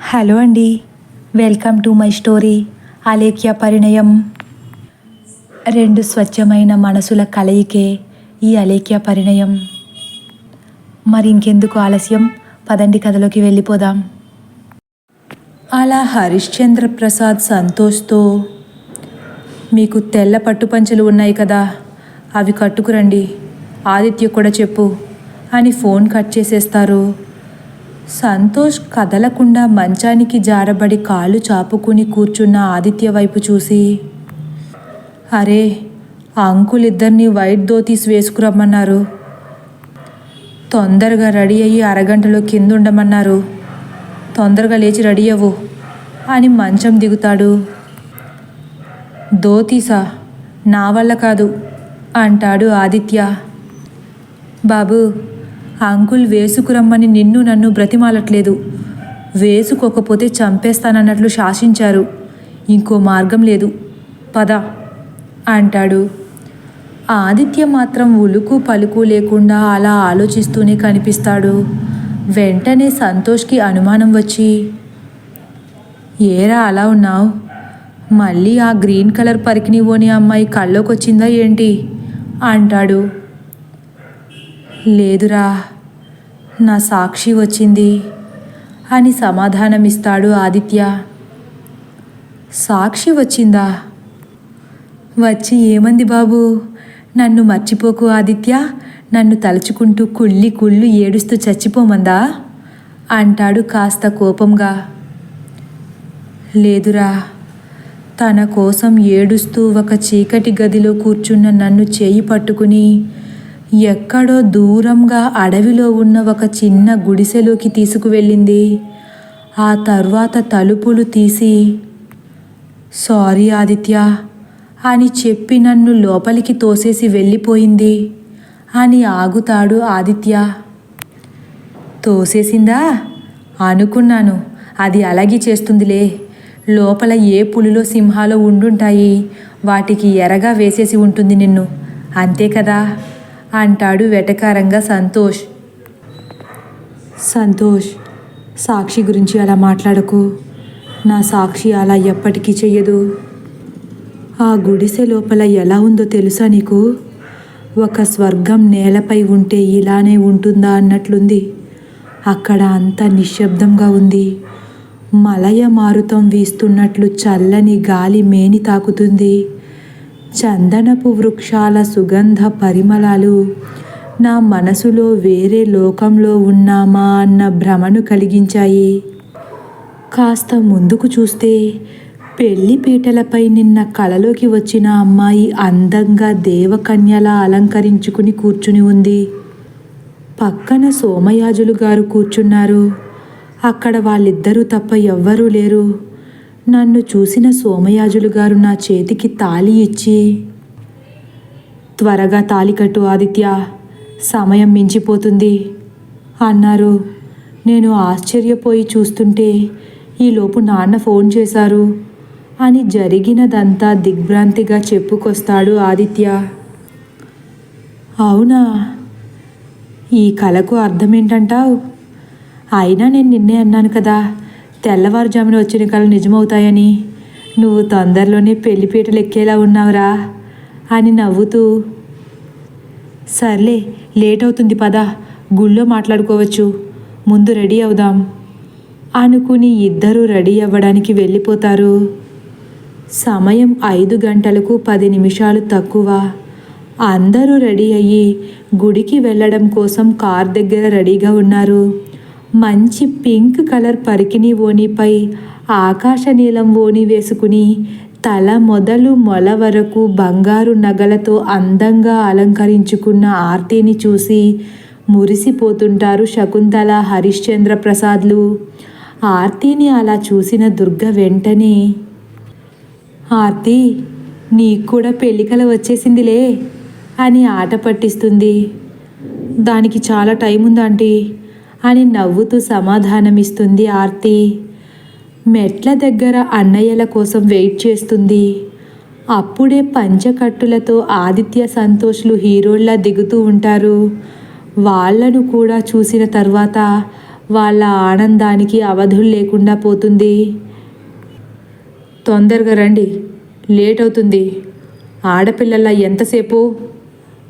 Hello అండి. Welcome to my story Alekhya Parinayam. రెండు స్వచ్ఛమైన మనసుల కలయికే ఈ అలేఖ్య పరిణయం. మరి ఇంకెందుకు ఆలస్యం? పదండి కథలోకి వెళ్ళిపోదాం. అలా హరిశ్చంద్ర ప్రసాద్ సంతోష్తో మీకు తెల్ల పట్టుపంచలు ఉన్నాయి కదా అవి కట్టుకురండి. ఆదిత్య కూడా చెప్పు అని ఫోన్ కట్ చేసేస్తారు. సంతోష్ కదలకుండా మంచానికి జారబడి కాళ్ళు చాపుకుని కూర్చున్న ఆదిత్య వైపు చూసి అరే అంకులిద్దరినీ అంకుల్ ఇద్దరిని వైట్ ధోతీస్ వేసుకురమ్మన్నారు. తొందరగా రెడీ అయ్యి అరగంటలో కింద ఉండమన్నారు తొందరగా లేచి రెడీ అవ్వు అని మంచం దిగుతాడు. దోతీసా నా వల్ల కాదు అంటాడు ఆదిత్య. బాబు ఆ అంకుల్ వేసుకురమ్మని నిన్ను నన్ను బ్రతిమాలట్లేదు. వేసుకోకపోతే చంపేస్తానన్నట్లు శాసించారు. ఇంకో మార్గం లేదు. పద అంటాడు. ఆదిత్య మాత్రం ఉలుకు పలుకు లేకుండా అలా ఆలోచిస్తూనే కనిపిస్తాడు. వెంటనే సంతోష్కి అనుమానం వచ్చి ఏరా అలా ఉన్నావు? మళ్ళీ ఆ గ్రీన్ కలర్ పరికిని ఓని అమ్మాయి కళ్ళోకొచ్చిందా ఏంటి? అంటాడు. లేదురా. నా సాక్షి వచ్చింది అని సమాధానమిస్తాడు ఆదిత్య. సాక్షి వచ్చిందా? వచ్చి ఏమంది బాబు? నన్ను మర్చిపోకు ఆదిత్య నన్ను తలుచుకుంటూ కుళ్ళి కుళ్ళు ఏడుస్తూ చచ్చిపోమందా? అంటాడు కాస్త కోపంగా. లేదురా తన కోసం ఏడుస్తూ ఒక చీకటి గదిలో కూర్చున్న నన్ను చేయి పట్టుకుని ఎక్కడో దూరంగా అడవిలో ఉన్న ఒక చిన్న గుడిసెలోకి తీసుకువెళ్ళింది. ఆ తర్వాత తలుపులు తీసి సారీ ఆదిత్య అని చెప్పి నన్ను లోపలికి తోసేసి వెళ్ళిపోయింది అని ఆగుతాడు ఆదిత్య. తోసేసిందా? అనుకున్నాను. అది అలాగే చేస్తుందిలే. లోపల ఏ పులిలో సింహాలో ఉండుంటాయి? వాటికి ఎరగా వేసేసి ఉంటుంది నిన్ను. అంతే కదా? అంటాడు వెటకారంగా సంతోష్. సంతోష్ సాక్షి గురించి అలా మాట్లాడకు. నా సాక్షి అలా ఎప్పటికీ చెయ్యదు. ఆ గుడిసె లోపల ఎలా ఉందో తెలుసా నీకు? ఒక స్వర్గం నేలపై ఉంటే ఇలానే ఉంటుందా అన్నట్లుంది. అక్కడ అంత నిశ్శబ్దంగా ఉంది. మలయ మారుతం వీస్తున్నట్లు చల్లని గాలి మేని తాకుతుంది. చందనపు వృక్షాల సుగంధ పరిమళాలు. నా మనసులో వేరే లోకంలో ఉన్నామా అన్న భ్రమను కలిగించాయి. కాస్త ముందుకు చూస్తే పెళ్ళి పీటలపై నిన్న కలలోకి వచ్చిన అమ్మాయి అందంగా దేవకన్యలా అలంకరించుకుని కూర్చుని ఉంది. పక్కన సోమయాజులు గారు కూర్చున్నారు. అక్కడ వాళ్ళిద్దరూ తప్ప ఎవ్వరూ లేరు. నన్ను చూసిన సోమయాజులు గారు నా చేతికి తాళి ఇచ్చి త్వరగా తాలి కట్టు ఆదిత్య సమయం మించిపోతుంది. అన్నారు. నేను ఆశ్చర్యపోయి చూస్తుంటే ఈలోపు నాన్న ఫోన్ చేశారు. అని జరిగినదంతా దిగ్భ్రాంతిగా చెప్పుకొస్తాడు ఆదిత్య. అవునా? ఈ కళకు అర్థమేంటంటావు? అయినా నేను నిన్నే అన్నాను కదా తెల్లవారుజామున వచ్చిన కళలు నిజమవుతాయని. నువ్వు తొందరలోనే పెళ్ళిపీటలు ఎక్కేలా ఉన్నావురా అని నవ్వుతూ. సర్లే లేట్ అవుతుంది పదా గుళ్ళో మాట్లాడుకోవచ్చు. ముందు రెడీ అవుదాం అనుకుని ఇద్దరూ రెడీ అవ్వడానికి వెళ్ళిపోతారు. సమయం ఐదు గంటలకు పది నిమిషాలు తక్కువ. అందరూ రెడీ అయ్యి గుడికి వెళ్ళడం కోసం కార్ దగ్గర రెడీగా ఉన్నారు. మంచి పింక్ కలర్ పరికిణి ఓణిపై ఆకాశ నీలం ఓణి వేసుకుని తల మొదలు మొల వరకు బంగారు నగలతో అందంగా అలంకరించుకున్న ఆర్తిని చూసి మురిసిపోతుంటారు శకుంతల హరిశ్చంద్ర ప్రసాద్లు. ఆర్తిని అలా చూసిన దుర్గ వెంటనే ఆర్తి నీకు కూడా పెళ్ళికల వచ్చేసిందిలే అని ఆట పట్టిస్తుంది. దానికి చాలా టైం ఉందాంటీ అని నవ్వుతూ సమాధానమిస్తుంది ఆర్తి. మెట్ల దగ్గర అన్నయ్యల కోసం వెయిట్ చేస్తుంది. అప్పుడే పంచకట్టులతో ఆదిత్య సంతోష్లు హీరోల్లా దిగుతూ ఉంటారు. వాళ్ళను కూడా చూసిన తర్వాత వాళ్ళ ఆనందానికి అవధులు లేకుండా పోతుంది. తొందరగా రండి లేట్ అవుతుంది ఆడపిల్లల ఎంతసేపు?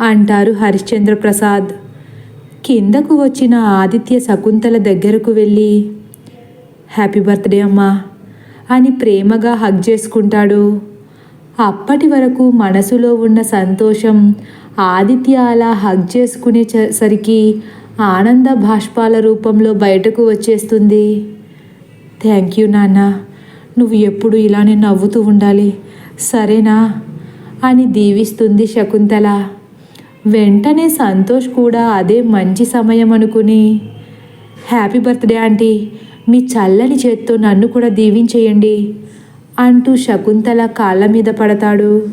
అంటారు హరిశ్చంద్ర ప్రసాద్ కిందకు వచ్చిన ఆదిత్య శకుంతల దగ్గరకు వెళ్ళి హ్యాపీ బర్త్డే అమ్మా అని ప్రేమగా హగ్ చేసుకుంటాడు. అప్పటి వరకు మనసులో ఉన్న సంతోషం ఆదిత్య అలా హగ్ చేసుకునే చ- సరికి ఆనంద భాష్పాల రూపంలో బయటకు వచ్చేస్తుంది. థ్యాంక్ యూ నాన్న నువ్వు ఎప్పుడు ఇలానే నవ్వుతూ ఉండాలి సరేనా? అని దీవిస్తుంది శకుంతల. వెంటనే సంతోష్ కూడా అదే మంచి సమయం అనుకుని హ్యాపీ బర్త్డే ఆంటీ మీ చల్లని చేత్తో నన్ను కూడా దీవించేయండి అంటూ శకుంతల కాళ్ళ మీద పడతాడు.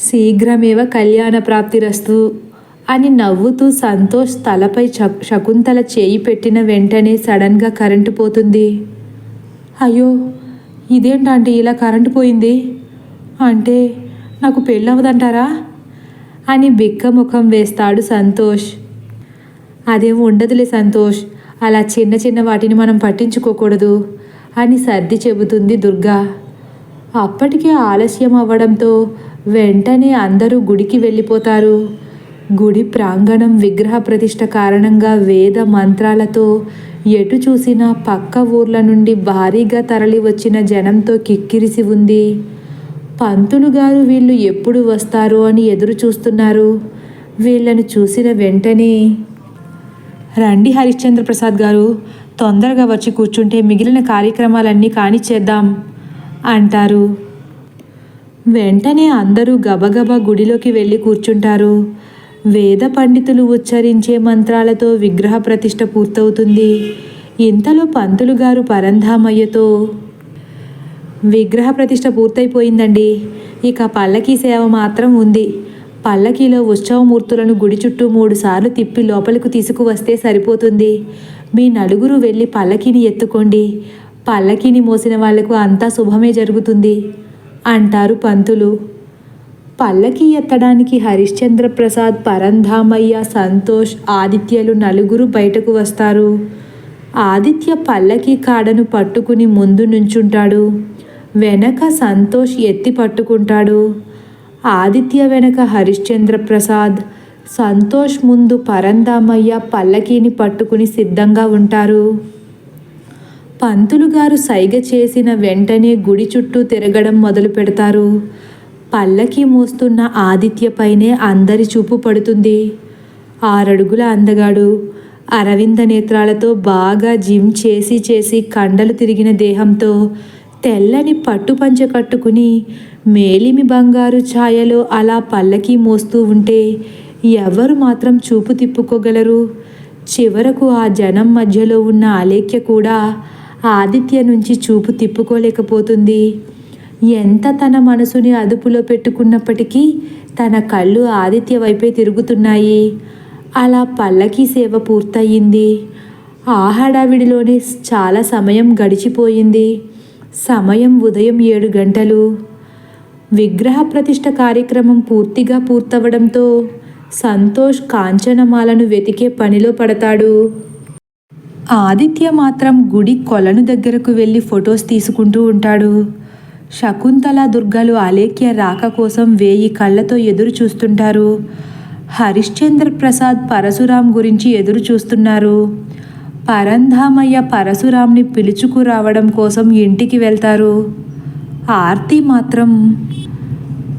శీఘ్రమేవ కళ్యాణ ప్రాప్తిరస్తు అని నవ్వుతూ సంతోష్ తలపై చ- శకుంతల చేయి పెట్టిన వెంటనే సడన్గా కరెంటు పోతుంది. అయ్యో ఇదేంటంటే ఇలా కరెంటు పోయింది? అంటే నాకు పెళ్ళవదంటారా అని బిక్కముఖం వేస్తాడు సంతోష్. అదేం ఉండదులే సంతోష్ అలా చిన్న చిన్న వాటిని మనం పట్టించుకోకూడదు అని సర్ది చెబుతుంది దుర్గా. అప్పటికే ఆలస్యం అవ్వడంతో వెంటనే అందరూ గుడికి వెళ్ళిపోతారు. గుడి ప్రాంగణం విగ్రహ ప్రతిష్ట కారణంగా వేద మంత్రాలతో ఎటు చూసినా పక్క ఊర్ల నుండి భారీగా తరలి వచ్చిన జనంతో కిక్కిరిసి ఉంది. పంతులు గారు వీళ్ళు ఎప్పుడు వస్తారు అని ఎదురు చూస్తున్నారు? వీళ్ళను చూసిన వెంటనే రండి హరిశ్చంద్ర ప్రసాద్ గారు తొందరగా వచ్చి కూర్చుంటే మిగిలిన కార్యక్రమాలన్నీ కానిచ్చేద్దాం అంటారు. వెంటనే అందరూ గబగబా గుడిలోకి వెళ్ళి కూర్చుంటారు. వేద పండితులు ఉచ్చరించే మంత్రాలతో విగ్రహ ప్రతిష్ట పూర్తవుతుంది. ఇంతలో పంతులు గారు పరంధామయ్యతో విగ్రహ ప్రతిష్ట పూర్తయిపోయిందండి. ఇక పల్లకీ సేవ మాత్రం ఉంది. పల్లకీలో ఉత్సవమూర్తులను గుడి చుట్టూ మూడు సార్లు తిప్పి లోపలికి తీసుకువస్తే సరిపోతుంది. మీ నలుగురు వెళ్ళి పల్లకీని ఎత్తుకోండి. పల్లకీని మోసిన వాళ్ళకు అంతా శుభమే జరుగుతుంది. అంటారు పంతులు. పల్లకి ఎత్తడానికి హరిశ్చంద్ర ప్రసాద్ పరంధామయ్య సంతోష్ ఆదిత్యలు నలుగురు బయటకు వస్తారు. ఆదిత్య పల్లకి కాడను పట్టుకుని ముందు నుంచుంటాడు. వెనక సంతోష్ ఎత్తి పట్టుకుంటాడు. ఆదిత్య వెనక హరిశ్చంద్ర ప్రసాద్ సంతోష్ ముందు పరందామయ్య పల్లకీని పట్టుకుని సిద్ధంగా ఉంటారు. పంతులు గారు సైగ చేసిన వెంటనే గుడి చుట్టూ తిరగడం మొదలు పెడతారు. పల్లకి మోస్తున్న ఆదిత్యపైనే అందరి చూపు పడుతుంది. ఆరడుగుల అందగాడు అరవింద నేత్రాలతో బాగా జిమ్ చేసి చేసి కండలు తిరిగిన దేహంతో తెల్లని పట్టుపంచ కట్టుకుని మేలిమి బంగారు ఛాయలో అలా పల్లకి మోస్తూ ఉంటే ఎవరు మాత్రం చూపు తిప్పుకోగలరు? చివరకు ఆ జనం మధ్యలో ఉన్న అలేఖ్య కూడా ఆదిత్య నుంచి చూపు తిప్పుకోలేకపోతుంది. ఎంత తన మనసుని అదుపులో పెట్టుకున్నప్పటికీ తన కళ్ళు ఆదిత్య వైపే తిరుగుతున్నాయి. అలా పల్లకి సేవ పూర్తయింది. ఆ హడావిడిలోనే చాలా సమయం గడిచిపోయింది. సమయం ఉదయం ఏడు గంటలు. విగ్రహ ప్రతిష్ట కార్యక్రమం పూర్తిగా పూర్తవడంతో సంతోష్ కాంచనమాలను వెతికే పనిలో పడతాడు. ఆదిత్య మాత్రం గుడి కొలను దగ్గరకు వెళ్ళి ఫొటోస్ తీసుకుంటూ ఉంటాడు. శకుంతల దుర్గలు అలేఖ్య రాక కోసం వేయి కళ్ళతో ఎదురు చూస్తుంటారు. హరిశ్చంద్ర ప్రసాద్ పరశురాం గురించి ఎదురు చూస్తున్నారు. పరంధామయ్య పరశురాంని పిలుచుకురావడం కోసం ఇంటికి వెళ్తారు. ఆర్తి మాత్రం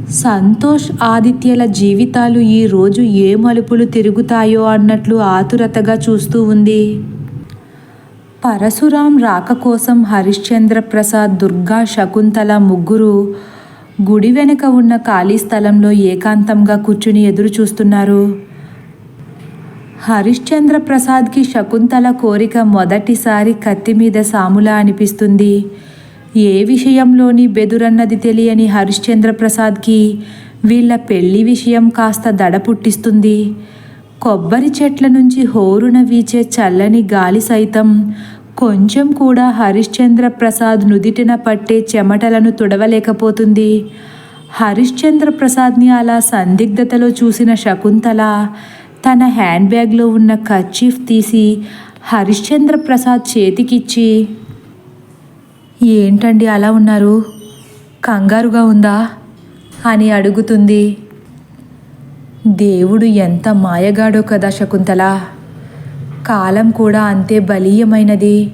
సంతోష్ ఆదిత్యల జీవితాలు ఈ రోజు ఏ మలుపులు తిరుగుతాయో అన్నట్లు ఆతురతగా చూస్తూ ఉంది. పరశురాం రాక కోసం హరిశ్చంద్ర ప్రసాద్ దుర్గా శకుంతల ముగ్గురు గుడి వెనుక ఉన్న ఖాళీ స్థలంలో ఏకాంతంగా కూర్చుని ఎదురు చూస్తున్నారు హరిశ్చంద్ర ప్రసాద్కి శకుంతల కోరిక మొదటిసారి కత్తి మీద సాములా అనిపిస్తుంది. ఏ విషయంలోని బెదురన్నది తెలియని హరిశ్చంద్ర ప్రసాద్కి వీళ్ళ పెళ్ళి విషయం కాస్త దడ పుట్టిస్తుంది. కొబ్బరి చెట్ల నుంచి హోరున వీచే చల్లని గాలి సైతం కొంచెం కూడా హరిశ్చంద్ర ప్రసాద్ నుదిటిన పట్టే చెమటలను తుడవలేకపోతుంది. హరిశ్చంద్ర ప్రసాద్ని అలా సందిగ్ధతలో చూసిన శకుంతల తన హ్యాండ్ బ్యాగ్లో ఉన్న కర్చీఫ్ తీసి హరిశ్చంద్ర ప్రసాద్ చేతికిచ్చి ఏంటండి అలా ఉన్నారు? కంగారుగా ఉందా? అని అడుగుతుంది. దేవుడు ఎంత మాయగాడో కదా శకుంతల. కాలం కూడా అంతే బలీయమైనది.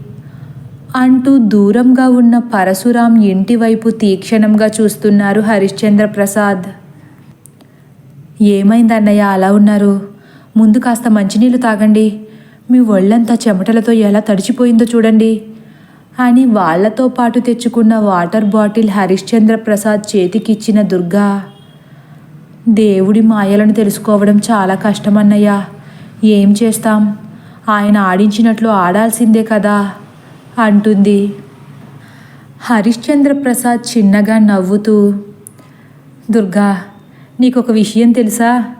అంటూ దూరంగా ఉన్న పరశురాం ఇంటివైపు తీక్షణంగా చూస్తున్నారు హరిశ్చంద్ర ప్రసాద్ ఏమైందన్నయ్య అలా ఉన్నారు? ముందు కాస్త మంచినీళ్ళు తాగండి. మీ ఒళ్ళంతా చెమటలతో ఎలా తడిచిపోయిందో చూడండి. అని వాళ్ళతో పాటు తెచ్చుకున్న వాటర్ బాటిల్ హరిశ్చంద్ర ప్రసాద్ చేతికిచ్చిన దుర్గా. దేవుడి మాయలను తెలుసుకోవడం చాలా కష్టమన్నయ్యా ఏం చేస్తాం? ఆయన ఆడించినట్లు ఆడాల్సిందే కదా అంటుంది. హరిశ్చంద్ర ప్రసాద్ చిన్నగా నవ్వుతూ దుర్గా నీకొక విషయం తెలుసా?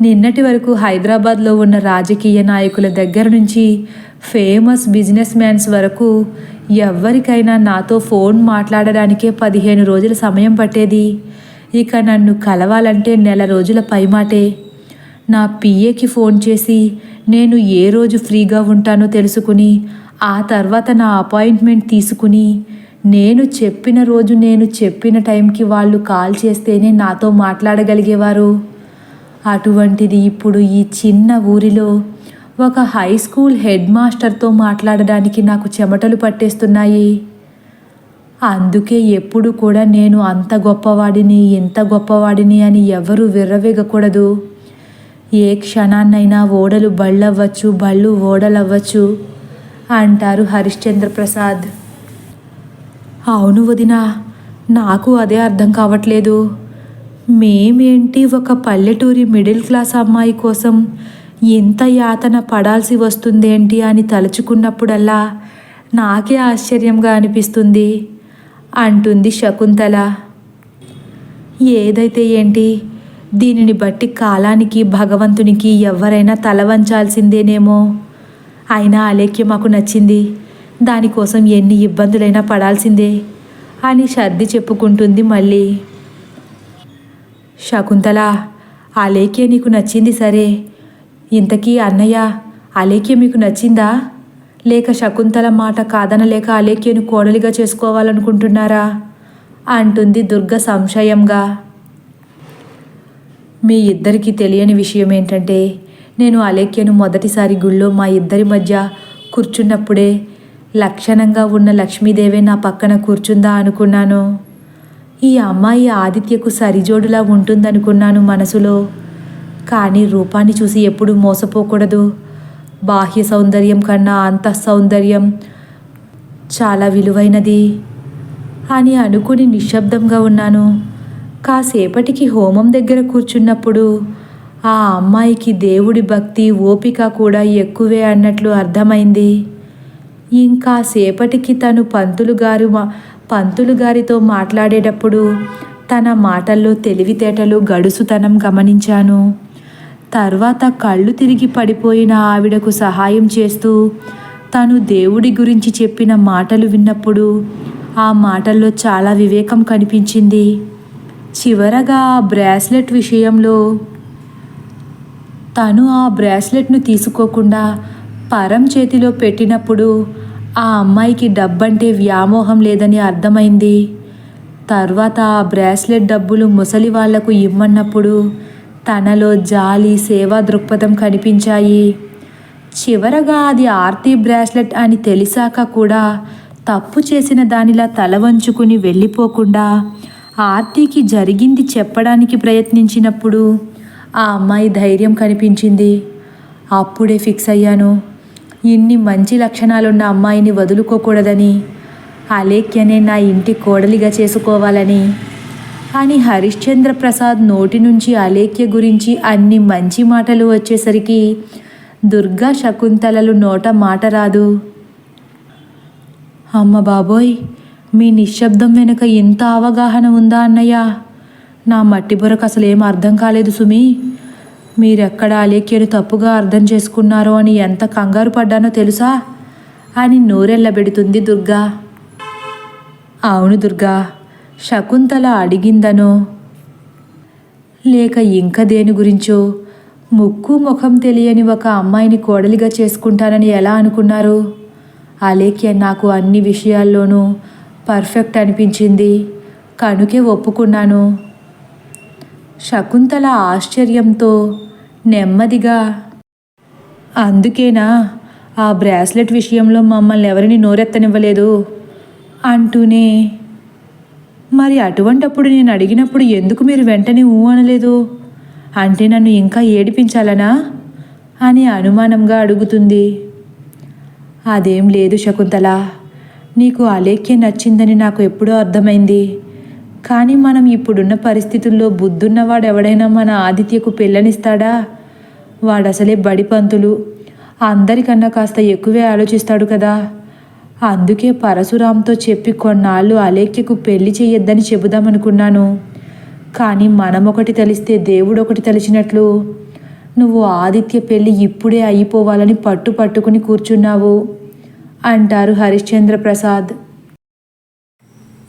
నిన్నటి వరకు హైదరాబాద్లో ఉన్న రాజకీయ నాయకుల దగ్గర నుంచి ఫేమస్ బిజినెస్ మ్యాన్స్ వరకు ఎవరికైనా నాతో ఫోన్ మాట్లాడడానికే పదిహేను రోజుల సమయం పట్టేది. ఇక నన్ను కలవాలంటే నెల రోజుల పైమాటే. నా పిఏకి ఫోన్ చేసి నేను ఏ రోజు ఫ్రీగా ఉంటానో తెలుసుకుని ఆ తర్వాత నా అపాయింట్మెంట్ తీసుకుని నేను చెప్పిన రోజు నేను చెప్పిన టైంకి వాళ్ళు కాల్ చేస్తేనే నాతో మాట్లాడగలిగేవారు. అటువంటిది ఇప్పుడు ఈ చిన్న ఊరిలో ఒక హై స్కూల్ హెడ్ మాస్టర్తో మాట్లాడడానికి నాకు చెమటలు పట్టేస్తున్నాయి. అందుకే ఎప్పుడు కూడా నేను అంత గొప్పవాడిని ఇంత గొప్పవాడిని అని ఎవరు విర్రవేగకూడదు. ఏ క్షణాన్నైనా ఓడలు బళ్ళవ్వచ్చు బళ్ళు ఓడలవ్వచ్చు అంటారు హరిశ్చంద్ర ప్రసాద్. అవును వదినా నాకు అదే అర్థం కావట్లేదు. మేమేంటి ఒక పల్లెటూరి మిడిల్ క్లాస్ అమ్మాయి కోసం ఇంత యాతన పడాల్సి వస్తుందేంటి అని తలుచుకున్నప్పుడల్లా నాకే ఆశ్చర్యంగా అనిపిస్తుంది. అంటుంది శకుంతల. ఏదైతే ఏంటి? దీనిని బట్టి కాలానికి భగవంతునికి ఎవరైనా తల వంచాల్సిందేనేమో. అయినా అలేఖ్య మాకు నచ్చింది. దానికోసం ఎన్ని ఇబ్బందులైనా పడాల్సిందే అని సర్ది చెప్పుకుంటుంది మళ్ళీ. శకుంతల ఆలేఖ్య నీకు నచ్చింది సరే. ఇంతకీ అన్నయ్య అలేఖ్య మీకు నచ్చిందా? లేక శకుంతల మాట కాదనలేక అలేఖ్యను కోడలిగా చేసుకోవాలనుకుంటున్నారా? అంటుంది దుర్గ సంశయంగా. మీ ఇద్దరికీ తెలియని విషయం ఏంటంటే నేను అలేఖ్యను మొదటిసారి గుళ్ళో మా ఇద్దరి మధ్య కూర్చున్నప్పుడే లక్షణంగా ఉన్న లక్ష్మీదేవే నా పక్కన కూర్చుందా అనుకున్నాను. ఈ అమ్మాయి ఆదిత్యకు సరిజోడులా ఉంటుందనుకున్నాను మనసులో. కానీ రూపాన్ని చూసి ఎప్పుడూ మోసపోకూడదు. బాహ్య సౌందర్యం కన్నా అంత సౌందర్యం చాలా విలువైనది అని అనుకుని నిశ్శబ్దంగా ఉన్నాను. కాసేపటికి హోమం దగ్గర కూర్చున్నప్పుడు ఆ అమ్మాయికి దేవుడి భక్తి ఓపిక కూడా ఎక్కువే అన్నట్లు అర్థమైంది. ఇంకా సేపటికి తను పంతులు గారు మా- పంతులు గారితో మాట్లాడేటప్పుడు తన మాటల్లో తెలివితేటలు గడుసుతనం గమనించాను. తర్వాత కళ్ళు తిరిగి పడిపోయిన ఆవిడకు సహాయం చేస్తూ తను దేవుడి గురించి చెప్పిన మాటలు విన్నప్పుడు ఆ మాటల్లో చాలా వివేకం కనిపించింది. చివరగా ఆ బ్రాస్లెట్ విషయంలో తను ఆ బ్రాస్లెట్ను తీసుకోకుండా పరం చేతిలో పెట్టినప్పుడు ఆ అమ్మాయికి డబ్బంటే వ్యామోహం లేదని అర్థమైంది. తర్వాత ఆ బ్రాస్లెట్ డబ్బులు ముసలి వాళ్ళకు ఇమ్మన్నప్పుడు తనలో జాలి సేవా దృక్పథం కనిపించాయి. చివరగా అది ఆర్తి బ్రాస్లెట్ అని తెలిసాక కూడా తప్పు చేసిన దానిలా తల వంచుకుని వెళ్ళిపోకుండా ఆర్తికి జరిగింది చెప్పడానికి ప్రయత్నించినప్పుడు ఆ అమ్మాయి ధైర్యం కనిపించింది. అప్పుడే ఫిక్స్ అయ్యాను. ఇన్ని మంచి లక్షణాలున్న అమ్మాయిని వదులుకోకూడదని. అలేఖ్యనే నా ఇంటి కోడలిగా చేసుకోవాలని. అని హరిశ్చంద్ర ప్రసాద్ నోటి నుంచి అలేఖ్య గురించి అన్ని మంచి మాటలు వచ్చేసరికి దుర్గా శకుంతలలు నోట మాట రాదు. అమ్మ బాబోయ్ మీ నిశ్శబ్దం వెనుక ఇంత అవగాహన ఉందా అన్నయ్య? నా మట్టి బొరకు అసలు ఏం అర్థం కాలేదు సుమి. మీరెక్కడ అలేఖ్యను తప్పుగా అర్థం చేసుకున్నారో అని ఎంత కంగారు పడ్డానో తెలుసా? అని నోరెళ్ళబెడుతుంది దుర్గా. అవును దుర్గా శకుంతల అడిగిందనో. లేక ఇంక దేని గురించో? ముక్కు ముఖం తెలియని ఒక అమ్మాయిని కోడలిగా చేసుకుంటానని ఎలా అనుకున్నారు? అలేఖ్య నాకు అన్ని విషయాల్లోనూ పర్ఫెక్ట్ అనిపించింది. కనుకే ఒప్పుకున్నాను. శకుంతల ఆశ్చర్యంతో నెమ్మదిగా. అందుకేనా ఆ బ్రాస్లెట్ విషయంలో మమ్మల్ని ఎవరిని నోరెత్తనివ్వలేదు? అంటూనే. మరి అటువంటప్పుడు నేను అడిగినప్పుడు ఎందుకు మీరు వెంటనే ఊ అనలేదు? అంటే నన్ను ఇంకా ఏడిపించాలనా? అని అనుమానంగా అడుగుతుంది. అదేం లేదు శకుంతల నీకు అలేఖ్యం నచ్చిందని నాకు ఎప్పుడో అర్థమైంది. కానీ మనం ఇప్పుడున్న పరిస్థితుల్లో బుద్ధున్నవాడు ఎవడైనా మన ఆదిత్యకు పెళ్ళనిస్తాడా? వాడసలే బడి పంతులు. అందరికన్నా కాస్త ఎక్కువే ఆలోచిస్తాడు కదా. అందుకే పరశురాంతో చెప్పి కొన్నాళ్ళు అలేఖ్యకు పెళ్ళి చేయొద్దని చెబుదామనుకున్నాను. కానీ మనం ఒకటి తెలిస్తే దేవుడు ఒకటి తెలిసినట్లు నువ్వు ఆదిత్య పెళ్ళి ఇప్పుడే అయిపోవాలని పట్టు పట్టుకుని కూర్చున్నావు. అంటారు హరిశ్చంద్ర ప్రసాద్